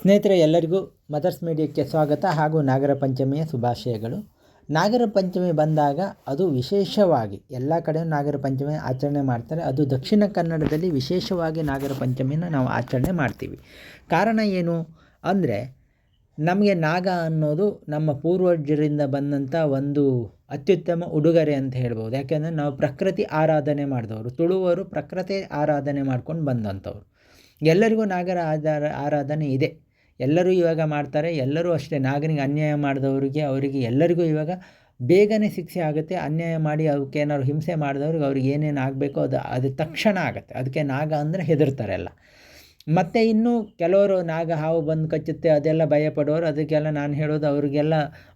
ಸ್ನೇಹಿತರೆ, ಎಲ್ಲರಿಗೂ ಮದರ್ಸ್ ಮೀಡಿಯಕ್ಕೆ ಸ್ವಾಗತ ಹಾಗೂ ನಾಗರ ಪಂಚಮಿಯ ಶುಭಾಶಯಗಳು. ನಾಗರ ಪಂಚಮಿ ಬಂದಾಗ ಅದು ವಿಶೇಷವಾಗಿ ಎಲ್ಲ ಕಡೆ ನಾಗರ ಪಂಚಮಿ ಆಚರಣೆ ಮಾಡ್ತಾರೆ. ಅದು ದಕ್ಷಿಣ ಕನ್ನಡದಲ್ಲಿ ವಿಶೇಷವಾಗಿ ನಾಗರ ಪಂಚಮಿನ ನಾವು ಆಚರಣೆ ಮಾಡ್ತೀವಿ. ಕಾರಣ ಏನು ಅಂದರೆ, ನಮಗೆ ನಾಗ ಅನ್ನೋದು ನಮ್ಮ ಪೂರ್ವಜರಿಂದ ಬಂದಂಥ ಒಂದು ಅತ್ಯುತ್ತಮ ಉಡುಗೊರೆ ಅಂತ ಹೇಳ್ಬೋದು. ಯಾಕೆಂದರೆ ನಾವು ಪ್ರಕೃತಿ ಆರಾಧನೆ ಮಾಡಿದವರು, ತುಳುವರು ಪ್ರಕೃತಿ ಆರಾಧನೆ ಮಾಡ್ಕೊಂಡು ಬಂದಂಥವ್ರು. ಎಲ್ಲರಿಗೂ ನಾಗರ ಆಧಾರ ಆರಾಧನೆ ಇದೆ. ಎಲ್ಲರೂ ಇವಾಗ ಮಾಡ್ತಾರೆ, ಎಲ್ಲರೂ ಅಷ್ಟೇ ನಾಗರಿಕ ಅನ್ಯಾಯ ಮಾಡಿದವರಿಗೆ, ಅವರಿಗೆ ಎಲ್ಲರಿಗೂ ಇವಾಗ ಬೇಗನೆ ಶಿಕ್ಷೆ ಆಗುತ್ತೆ, ಅನ್ಯಾಯ ಮಾಡಿ ಅವಕ್ಕೆ ಏನಾದ್ರು ಹಿಂಸೆ ಮಾಡಿದವ್ರಿಗೆ ಅವ್ರಿಗೆ ಏನೇನು ಆಗಬೇಕೋ ಅದು ಅದು ತಕ್ಷಣ ಆಗುತ್ತೆ. ಅದಕ್ಕೆ ನಾಗ ಅಂದರೆ ಹೆದರ್ತಾರೆ ಎಲ್ಲ. ಮತ್ತು ಇನ್ನೂ ಕೆಲವರು ನಾಗ ಹಾವು ಬಂದು ಕಚ್ಚುತ್ತೆ, ಅದೆಲ್ಲ ಭಯಪಡೋರು. ಅದಕ್ಕೆಲ್ಲ ನಾನು ಹೇಳೋದು, ಅವರಿಗೆಲ್ಲ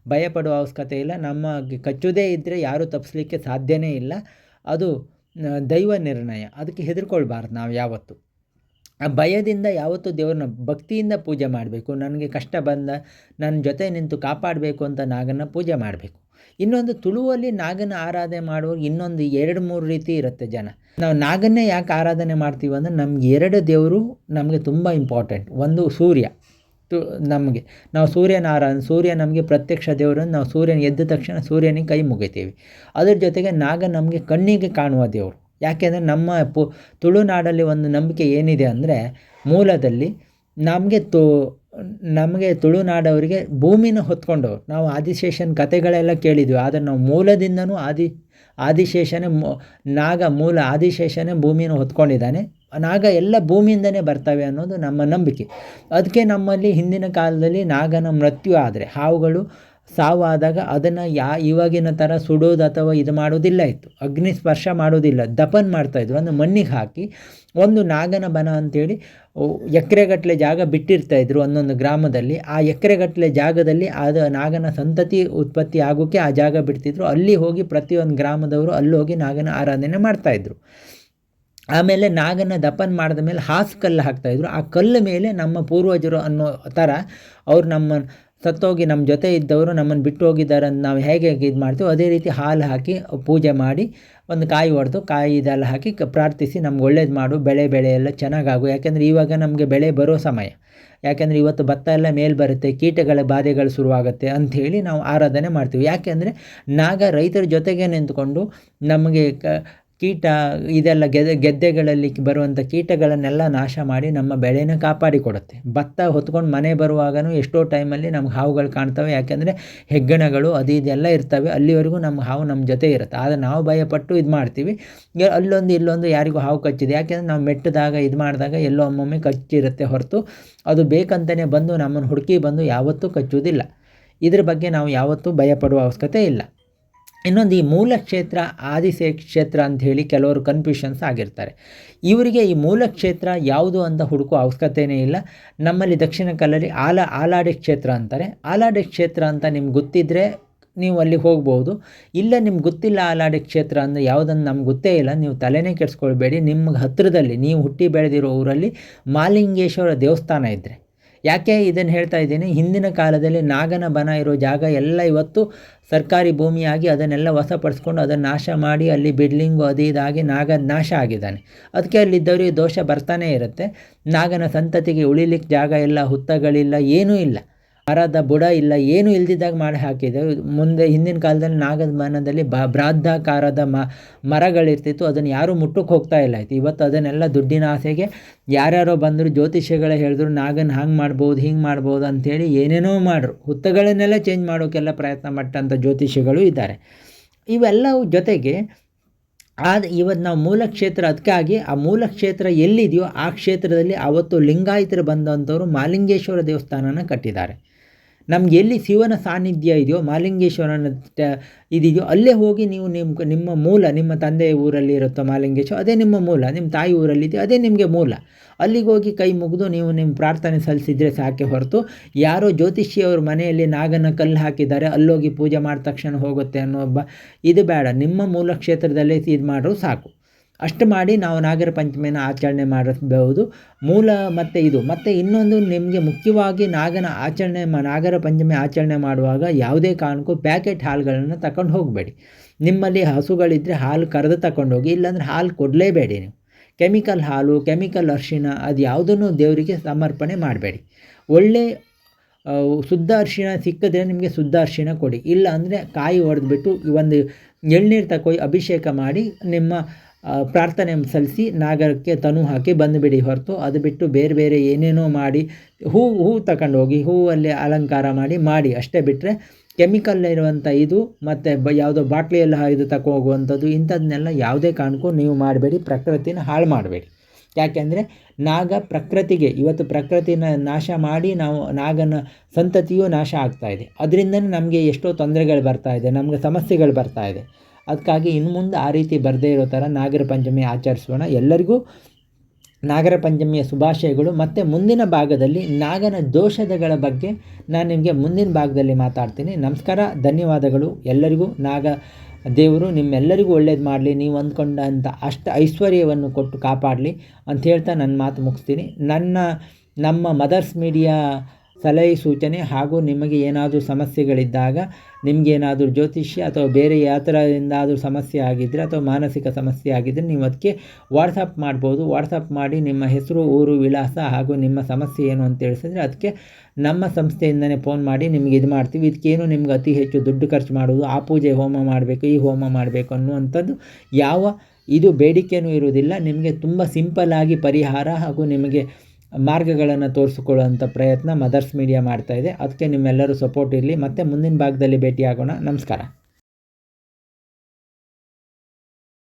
ಭಯಪಡುವ ಅವಶ್ಯಕತೆ ಇಲ್ಲ. ನಮ್ಮ ಕಚ್ಚುವುದೇ ಇದ್ದರೆ ಯಾರೂ ತಪ್ಪಿಸ್ಲಿಕ್ಕೆ ಸಾಧ್ಯವೇ ಇಲ್ಲ. ಅದು ದೈವ ನಿರ್ಣಯ. ಅದಕ್ಕೆ ಹೆದರ್ಕೊಳ್ಬಾರ್ದು ನಾವು ಯಾವತ್ತು. ಆ ಭಯದಿಂದ ಯಾವತ್ತೂ ದೇವ್ರನ್ನ ಭಕ್ತಿಯಿಂದ ಪೂಜೆ ಮಾಡಬೇಕು. ನನಗೆ ಕಷ್ಟ ಬಂದ ನನ್ನ ಜೊತೆ ನಿಂತು ಕಾಪಾಡಬೇಕು ಅಂತ ನಾಗನ ಪೂಜೆ ಮಾಡಬೇಕು. ಇನ್ನೊಂದು ತುಳುವಲ್ಲಿ ನಾಗನ ಆರಾಧನೆ ಮಾಡುವಾಗ ಇನ್ನೊಂದು ಎರಡು ಮೂರು ರೀತಿ ಇರುತ್ತೆ ಜನ. ನಾವು ನಾಗನ್ನೇ ಯಾಕೆ ಆರಾಧನೆ ಮಾಡ್ತೀವಿ ಅಂದರೆ ನಮ್ಗೆ ಎರಡು ದೇವರು ನಮಗೆ ತುಂಬ ಇಂಪಾರ್ಟೆಂಟ್ ಒಂದು ಸೂರ್ಯ. ತು ನಮಗೆ. ನಾವು ಸೂರ್ಯನ ಆರಾಧನೆ ಸೂರ್ಯ ನಮಗೆ ಪ್ರತ್ಯಕ್ಷ ದೇವರನ್ನು ನಾವು ಸೂರ್ಯನ ಎದ್ದ ತಕ್ಷಣ ಸೂರ್ಯನಿಗೆ ಕೈ ಮುಗಿತೀವಿ. ಅದ್ರ ಜೊತೆಗೆ ನಾಗ ನಮಗೆ ಕಣ್ಣಿಗೆ ಕಾಣುವ ದೇವರು. ಯಾಕೆಂದರೆ ನಮ್ಮ ಪು, ತುಳುನಾಡಲ್ಲಿ ಒಂದು ನಂಬಿಕೆ ಏನಿದೆ ಅಂದರೆ ಮೂಲದಲ್ಲಿ ನಮಗೆ ತು, ನಮಗೆ ತುಳುನಾಡವರಿಗೆ ಭೂಮಿನ ಹೊತ್ಕೊಂಡವ್ರು ನಾವು ಆದಿಶೇಷನ ಕತೆಗಳೆಲ್ಲ ಕೇಳಿದ್ವಿ, ಆದರೆ ನಾವು ಮೂಲದಿಂದನೂ ಆದಿ, ಆದಿಶೇಷನೇ ನಾಗ ಮೂಲ ಆದಿಶೇಷನೇ ಭೂಮಿನ ಹೊತ್ಕೊಂಡಿದ್ದಾನೆ, ನಾಗ ಎಲ್ಲ ಭೂಮಿಯಿಂದನೇ ಬರ್ತವೆ ಅನ್ನೋದು ನಮ್ಮ ನಂಬಿಕೆ. ಅದಕ್ಕೆ ನಮ್ಮಲ್ಲಿ ಹಿಂದಿನ ಕಾಲದಲ್ಲಿ ನಾಗನ ಮೃತ್ಯು ಆದರೆ ಹಾವುಗಳು ಸಾವಾದಾಗ ಅದನ್ನು ಯಾ ಇವಾಗಿನ ಥರ ಸುಡೋದು ಅಥವಾ ಇದು ಮಾಡೋದಿಲ್ಲ ಇತ್ತು. ಅಗ್ನಿ ಸ್ಪರ್ಶ ಮಾಡೋದಿಲ್ಲ ದಪನ್ ಮಾಡ್ತಾಯಿದ್ರು ಅಂದರೆ ಮಣ್ಣಿಗೆ ಹಾಕಿ ಒಂದು ನಾಗನ ಬನ ಅಂಥೇಳಿ ಎಕರೆಗಟ್ಟಲೆ ಜಾಗ ಬಿಟ್ಟಿರ್ತಾಯಿದ್ರು ಒಂದೊಂದು ಗ್ರಾಮದಲ್ಲಿ. ಆ ಎಕರೆಗಟ್ಟಲೆ ಜಾಗದಲ್ಲಿ ಅದು ನಾಗನ ಸಂತತಿ ಉತ್ಪತ್ತಿ ಆಗೋಕ್ಕೆ ಆ ಜಾಗ ಬಿಡ್ತಿದ್ರು. ಅಲ್ಲಿ ಹೋಗಿ ಪ್ರತಿಯೊಂದು ಗ್ರಾಮದವರು ಅಲ್ಲಿ ಹೋಗಿ ನಾಗನ ಆರಾಧನೆ ಮಾಡ್ತಾಯಿದ್ರು ಆಮೇಲೆ ನಾಗನ ದಪನ್ ಮಾಡಿದ ಮೇಲೆ ಹಾಸು ಕಲ್ಲು ಹಾಕ್ತಾಯಿದ್ರು ಆ ಕಲ್ಲು ಮೇಲೆ ನಮ್ಮ ಪೂರ್ವಜರು ಅನ್ನೋ ಥರ ಅವ್ರು ನಮ್ಮ ಸತ್ತೋಗಿ ನಮ್ಮ ಜೊತೆ ಇದ್ದವರು ನಮ್ಮನ್ನು ಬಿಟ್ಟು ಹೋಗಿದ್ದಾರೆ ಅಂತ ನಾವು ಹೇಗೆ ಇದು ಮಾಡ್ತೀವೋ ಅದೇ ರೀತಿ ಹಾಲು ಹಾಕಿ ಪೂಜೆ ಮಾಡಿ ಒಂದು ಕಾಯಿ ಹೊಡೆದು ಕಾಯಿ ಇದೆಲ್ಲ ಹಾಕಿ ಪ್ರಾರ್ಥಿಸಿ ನಮ್ಗೆ ಒಳ್ಳೇದು ಮಾಡು, ಬೆಳೆ ಬೆಳೆ ಎಲ್ಲ ಚೆನ್ನಾಗಾಗು. ಯಾಕೆಂದರೆ ಇವಾಗ ನಮಗೆ ಬೆಳೆ ಬರೋ ಸಮಯ. ಯಾಕೆಂದರೆ ಇವತ್ತು ಭತ್ತ ಎಲ್ಲ ಮೇಲೆ ಬರುತ್ತೆ, ಕೀಟಗಳ ಬಾಧೆಗಳು ಶುರುವಾಗುತ್ತೆ ಅಂಥೇಳಿ ನಾವು ಆರಾಧನೆ ಮಾಡ್ತೀವಿ. ಯಾಕೆಂದರೆ ನಾಗ ರೈತರ ಜೊತೆಗೆ ನಿಂತ್ಕೊಂಡು ನಮಗೆ ಕ ಕೀಟ, ಇದೆಲ್ಲ ಗೆದ್ದೆ ಗೆದ್ದೆಗಳಲ್ಲಿ ಬರುವಂಥ ಕೀಟಗಳನ್ನೆಲ್ಲ ನಾಶ ಮಾಡಿ ನಮ್ಮ ಬೆಳೆನ ಕಾಪಾಡಿಕೊಡುತ್ತೆ. ಭತ್ತ ಹೊತ್ಕೊಂಡು ಮನೆ ಬರುವಾಗಲೂ ಎಷ್ಟೋ ಟೈಮಲ್ಲಿ ನಮ್ಗೆ ಹಾವುಗಳು ಕಾಣ್ತವೆ. ಯಾಕೆಂದರೆ ಹೆಗ್ಗಣಗಳು ಅದು ಇದೆಲ್ಲ ಇರ್ತವೆ. ಅಲ್ಲಿವರೆಗೂ ನಮ್ಮ ಹಾವು ನಮ್ಮ ಜೊತೆ ಇರುತ್ತೆ. ಆದರೆ ನಾವು ಭಯಪಟ್ಟು ಇದು ಮಾಡ್ತೀವಿ. ಅಲ್ಲೊಂದು ಇಲ್ಲೊಂದು ಯಾರಿಗೂ ಹಾವು ಕಚ್ಚಿದೆ. ಯಾಕೆಂದರೆ ನಾವು ಮೆಟ್ಟಿದಾಗ, ಇದು ಮಾಡಿದಾಗ ಎಲ್ಲೋ ಒಮ್ಮೊಮ್ಮೆ ಕಚ್ಚಿರುತ್ತೆ ಹೊರತು. ಅದು ಬೇಕಂತಲೇ ಬಂದು ನಮ್ಮನ್ನು ಹುಡುಕಿ ಬಂದು ಯಾವತ್ತೂ ಕಚ್ಚುವುದಿಲ್ಲ. ಇದ್ರ ಬಗ್ಗೆ ನಾವು ಯಾವತ್ತೂ ಭಯಪಡುವ ಅವಶ್ಯಕತೆ ಇಲ್ಲ. ಇನ್ನೊಂದು ಈ ಮೂಲ ಕ್ಷೇತ್ರ ಆದಿಸೇ ಕ್ಷೇತ್ರ ಅಂಥೇಳಿ ಕೆಲವರು ಕನ್ಫ್ಯೂಷನ್ಸ್ ಆಗಿರ್ತಾರೆ. ಇವರಿಗೆ ಈ ಮೂಲ ಕ್ಷೇತ್ರ ಯಾವುದು ಅಂತ ಹುಡುಕೋ ಅವಶ್ಯಕತೆಯೇ ಇಲ್ಲ. ನಮ್ಮಲ್ಲಿ ದಕ್ಷಿಣ ಕಲ್ಲಲ್ಲಿ ಆಲ, ಆಲಾಡಿ ಕ್ಷೇತ್ರ ಅಂತಾರೆ. ಆಲಾಡಿ ಕ್ಷೇತ್ರ ಅಂತ ನಿಮ್ಗೆ ಗೊತ್ತಿದ್ದರೆ ನೀವು ಅಲ್ಲಿಗೆ ಹೋಗ್ಬೋದು. ಇಲ್ಲ ನಿಮ್ಗೆ ಗೊತ್ತಿಲ್ಲ ಆಲಾಡಿ ಕ್ಷೇತ್ರ ಅಂದರೆ ಯಾವುದನ್ನು ನಮ್ಗೆ ಗೊತ್ತೇ ಇಲ್ಲ. ನೀವು ತಲೆನೇ ಕೆಡಿಸ್ಕೊಳ್ಬೇಡಿ. ನಿಮ್ಗೆ ಹತ್ತಿರದಲ್ಲಿ ನೀವು ಹುಟ್ಟಿ ಬೆಳೆದಿರೋ ಊರಲ್ಲಿ ಮಾಲಿಂಗೇಶ್ವರ ದೇವಸ್ಥಾನ ಇದ್ದರೆ ಯಾಕೆ ಇದನ್ನು ಹೇಳ್ತಾ ಇದ್ದೀನಿ? ಹಿಂದಿನ ಕಾಲದಲ್ಲಿ ನಾಗನ ಬನ ಇರೋ ಜಾಗ ಎಲ್ಲ ಇವತ್ತು ಸರ್ಕಾರಿ ಭೂಮಿಯಾಗಿ ಅದನ್ನೆಲ್ಲ ವಶಪಡಿಸ್ಕೊಂಡು ಅದನ್ನು ನಾಶ ಮಾಡಿ ಅಲ್ಲಿ ಬಿಡ್ಲಿಂಗು ಅದು ಇದಾಗಿ ನಾಗ ನಾಶ ಆಗಿದ್ದಾನೆ. ಅದಕ್ಕೆ ಅಲ್ಲಿದ್ದವರಿಗೆ ದೋಷ ಬರ್ತಾನೇ ಇರುತ್ತೆ. ನಾಗನ ಸಂತತಿಗೆ ಉಳಿಲಿಕ್ಕೆ ಜಾಗ ಇಲ್ಲ, ಹುತ್ತಗಳಿಲ್ಲ, ಏನೂ ಇಲ್ಲ. ಮರದ ಬುಡ ಇಲ್ಲ, ಏನು ಇಲ್ದಿದ್ದಾಗ ಮಾಡಿ ಹಾಕಿದೆ. ಮುಂದೆ ಹಿಂದಿನ ಕಾಲದಲ್ಲಿ ನಾಗದ ಮನದಲ್ಲಿ ಬ ಮ, ಮರಗಳಿರ್ತಿತ್ತು. ಅದನ್ನು ಯಾರೂ ಮುಟ್ಟಕ್ಕೆ ಹೋಗ್ತಾ ಇಲ್ಲ. ಆಯ್ತು ಇವತ್ತು ಅದನ್ನೆಲ್ಲ ದುಡ್ಡಿನ ಆಸೆಗೆ ಯಾರ್ಯಾರೋ ಬಂದರು ಜ್ಯೋತಿಷ್ಯಗಳೇ ಹೇಳಿದ್ರು, ನಾಗನ ಹಂಗೆ ಮಾಡ್ಬೋದು, ಹಿಂಗೆ ಮಾಡ್ಬೋದು ಅಂಥೇಳಿ ಏನೇನೋ ಮಾಡ್ರು. ಹುತ್ತಗಳನ್ನೆಲ್ಲ ಚೇಂಜ್ ಮಾಡೋಕ್ಕೆಲ್ಲ ಪ್ರಯತ್ನ ಪಟ್ಟಂಥ ಜ್ಯೋತಿಷಿಗಳು ಇದ್ದಾರೆ. ಇವೆಲ್ಲವು ಜೊತೆಗೆ ಆದ ಇವತ್ತು ನಾವು ಮೂಲ ಕ್ಷೇತ್ರ ಅದಕ್ಕಾಗಿ ಆ ಮೂಲ ಕ್ಷೇತ್ರ ಎಲ್ಲಿದೆಯೋ ಆ ಕ್ಷೇತ್ರದಲ್ಲಿ ಅವತ್ತು ಲಿಂಗಾಯತರು ಬಂದಂಥವ್ರು ಮಾಲಿಂಗೇಶ್ವರ ದೇವಸ್ಥಾನನ ಕಟ್ಟಿದ್ದಾರೆ. ನಮ್ಗೆ ಎಲ್ಲಿ ಶಿವನ ಸಾನ್ನಿಧ್ಯ ಇದೆಯೋ, ಮಾಲಿಂಗೇಶ್ವರನ ಇದೆಯೋ, ಅಲ್ಲೇ ಹೋಗಿ ನೀವು ನಿಮ್ಮ ನಿಮ್ಮ ಮೂಲ, ನಿಮ್ಮ ತಂದೆ ಊರಲ್ಲಿ ಇರುತ್ತೋ ಮಾಲಿಂಗೇಶ್ವರ, ಅದೇ ನಿಮ್ಮ ಮೂಲ, ನಿಮ್ಮ ತಾಯಿ ಊರಲ್ಲಿದೆ ಅದೇ ನಿಮಗೆ ಮೂಲ. ಅಲ್ಲಿಗೆ ಹೋಗಿ ಕೈ ಮುಗಿದು ನೀವು ನಿಮ್ಮ ಪ್ರಾರ್ಥನೆ ಸಲ್ಲಿಸಿದರೆ ಸಾಕೆ ಹೊರತು, ಯಾರೋ ಜ್ಯೋತಿಷಿಯವ್ರ ಮನೆಯಲ್ಲಿ ನಾಗನ ಕಲ್ಲು ಹಾಕಿದ್ದಾರೆ, ಅಲ್ಲೋಗಿ ಪೂಜೆ ಮಾಡಿದ ತಕ್ಷಣ ಹೋಗುತ್ತೆ ಅನ್ನೋ ಒಬ್ಬ, ಇದು ಬೇಡ, ನಿಮ್ಮ ಮೂಲ ಕ್ಷೇತ್ರದಲ್ಲೇ ಇದು ಮಾಡಿದ್ರು ಸಾಕು. ಅಷ್ಟು ಮಾಡಿ ನಾವು ನಾಗರ ಪಂಚಮಿಯನ್ನು ಆಚರಣೆ ಮಾಡಿಸಬಹುದು ಮೂಲ ಮತ್ತು ಇದು. ಮತ್ತು ಇನ್ನೊಂದು ನಿಮಗೆ ಮುಖ್ಯವಾಗಿ ನಾಗನ ಆಚರಣೆ ನಾಗರ ಪಂಚಮಿ ಆಚರಣೆ ಮಾಡುವಾಗ ಯಾವುದೇ ಕಾರಣಕ್ಕೂ ಪ್ಯಾಕೆಟ್ ಹಾಲುಗಳನ್ನು ತಗೊಂಡು ಹೋಗಬೇಡಿ. ನಿಮ್ಮಲ್ಲಿ ಹಸುಗಳಿದ್ದರೆ ಹಾಲು ಕರೆದು ತಗೊಂಡೋಗಿ ಇಲ್ಲಾಂದರೆ ಹಾಲು ಕೊಡಲೇಬೇಡಿ ನೀವು. ಕೆಮಿಕಲ್ ಹಾಲು, ಕೆಮಿಕಲ್ ಅರ್ಶಿನ ಅದು ಯಾವುದನ್ನು ದೇವರಿಗೆ ಸಮರ್ಪಣೆ ಮಾಡಬೇಡಿ. ಒಳ್ಳೆ ಶುದ್ಧ ಅರ್ಶಿನ ಸಿಕ್ಕಿದ್ರೆ ನಿಮಗೆ ಶುದ್ಧ ಅರ್ಶಿನ ಕೊಡಿ. ಇಲ್ಲ ಅಂದರೆ ಕಾಯಿ ಹೊಡೆದ್ಬಿಟ್ಟು ಒಂದು ಎಳ್ನೀರು ತಗೊಯ್ ಅಭಿಷೇಕ ಮಾಡಿ ನಿಮ್ಮ ಪ್ರಾರ್ಥನೆ ಸಲ್ಲಿಸಿ ನಾಗರಕ್ಕೆ ತನು ಹಾಕಿ ಬಂದುಬಿಡಿ. ಹೊರತು ಅದು ಬಿಟ್ಟು ಬೇರೆ ಬೇರೆ ಏನೇನೋ ಮಾಡಿ, ಹೂ ಹೂ ತಗೊಂಡು ಹೋಗಿ ಹೂವಲ್ಲಿ ಅಲಂಕಾರ ಮಾಡಿ ಮಾಡಿ. ಅಷ್ಟೇ ಬಿಟ್ಟರೆ ಕೆಮಿಕಲ್ ಇರುವಂಥ ಇದು ಮತ್ತು ಬ, ಯಾವುದೋ ಬಾಟ್ಲಿಯಲ್ಲಿ ಇದು ತಗೊ ಹೋಗುವಂಥದ್ದು ಇಂಥದ್ದನ್ನೆಲ್ಲ ಯಾವುದೇ ಕಾರಣಕ್ಕೂ ನೀವು ಮಾಡಬೇಡಿ. ಪ್ರಕೃತಿನ ಹಾಳು ಮಾಡಬೇಡಿ. ಯಾಕೆಂದರೆ ನಾಗ ಪ್ರಕೃತಿಗೆ, ಇವತ್ತು ಪ್ರಕೃತಿನ ನಾಶ ಮಾಡಿ ನಾವು ನಾಗನ ಸಂತತಿಯೂ ನಾಶ ಆಗ್ತಾ ಇದೆ. ಅದರಿಂದನೇ ನಮಗೆ ಎಷ್ಟೋ ತೊಂದರೆಗಳು ಬರ್ತಾ ಇದೆ, ನಮಗೆ ಸಮಸ್ಯೆಗಳು ಬರ್ತಾ ಇದೆ. ಅದಕ್ಕಾಗಿ ಇನ್ನು ಮುಂದೆ ಆ ರೀತಿ ಬರದೇ ಇರೋ ಥರ ನಾಗರ ಪಂಚಮಿ ಆಚರಿಸೋಣ. ಎಲ್ಲರಿಗೂ ನಾಗರ ಪಂಚಮಿಯ ಶುಭಾಶಯಗಳು. ಮತ್ತು ಮುಂದಿನ ಭಾಗದಲ್ಲಿ ನಾಗನ ದೋಷದಗಳ ಬಗ್ಗೆ ನಾನು ನಿಮಗೆ ಮುಂದಿನ ಭಾಗದಲ್ಲಿ ಮಾತಾಡ್ತೀನಿ. ನಮಸ್ಕಾರ, ಧನ್ಯವಾದಗಳು ಎಲ್ಲರಿಗೂ. ನಾಗ ದೇವರು ನಿಮ್ಮೆಲ್ಲರಿಗೂ ಒಳ್ಳೇದು ಮಾಡಲಿ. ನೀವು ಅಂದ್ಕೊಂಡಂಥ ಅಷ್ಟ ಐಶ್ವರ್ಯವನ್ನು ಕೊಟ್ಟು ಕಾಪಾಡಲಿ ಅಂತ ಹೇಳ್ತಾ ನನ್ನ ಮಾತು ಮುಗಿಸ್ತೀನಿ. ನನ್ನ, ನಮ್ಮ ಮದರ್ಸ್ ಮೀಡಿಯಾ ಸಲಹೆ ಸೂಚನೆ ಹಾಗೂ ನಿಮಗೆ ಏನಾದರೂ ಸಮಸ್ಯೆಗಳಿದ್ದಾಗ ನಿಮಗೇನಾದರೂ ಜ್ಯೋತಿಷ್ಯ ಅಥವಾ ಬೇರೆ ಯಾವ ಥರದಿಂದಾದರೂ ಸಮಸ್ಯೆ ಆಗಿದ್ದರೆ ಅಥವಾ ಮಾನಸಿಕ ಸಮಸ್ಯೆ ಆಗಿದ್ದರೆ ನೀವು ಅದಕ್ಕೆ ವಾಟ್ಸಪ್ ಮಾಡ್ಬೋದು. ವಾಟ್ಸಪ್ ಮಾಡಿ ನಿಮ್ಮ ಹೆಸರು, ಊರು, ವಿಳಾಸ ಹಾಗೂ ನಿಮ್ಮ ಸಮಸ್ಯೆ ಏನು ಅಂತ ತಿಳಿಸಿದ್ರೆ ಅದಕ್ಕೆ ನಮ್ಮ ಸಂಸ್ಥೆಯಿಂದನೇ ಫೋನ್ ಮಾಡಿ ನಿಮ್ಗೆ ಇದು ಮಾಡ್ತೀವಿ. ಇದಕ್ಕೇನು ನಿಮ್ಗೆ ಅತಿ ಹೆಚ್ಚು ದುಡ್ಡು ಖರ್ಚು ಮಾಡೋದು ಆ ಪೂಜೆ ಹೋಮ ಮಾಡಬೇಕು, ಈ ಹೋಮ ಮಾಡಬೇಕು ಅನ್ನುವಂಥದ್ದು ಯಾವ ಇದು ಬೇಡಿಕೆಯೂ ಇರುವುದಿಲ್ಲ. ನಿಮಗೆ ತುಂಬ ಸಿಂಪಲ್ಲಾಗಿ ಪರಿಹಾರ ಹಾಗೂ ನಿಮಗೆ ಮಾರ್ಗಗಳನ್ನು ತೋರಿಸಿಕೊಳ್ಳುವಂಥ ಪ್ರಯತ್ನ ಮದರ್ಸ್ ಮೀಡಿಯಾ ಮಾಡ್ತಾ ಇದೆ. ಅದಕ್ಕೆ ನಿಮ್ಮೆಲ್ಲರೂ ಸಪೋರ್ಟ್ ಇರಲಿ. ಮತ್ತು ಮುಂದಿನ ಭಾಗದಲ್ಲಿ ಭೇಟಿಯಾಗೋಣ. ನಮಸ್ಕಾರ.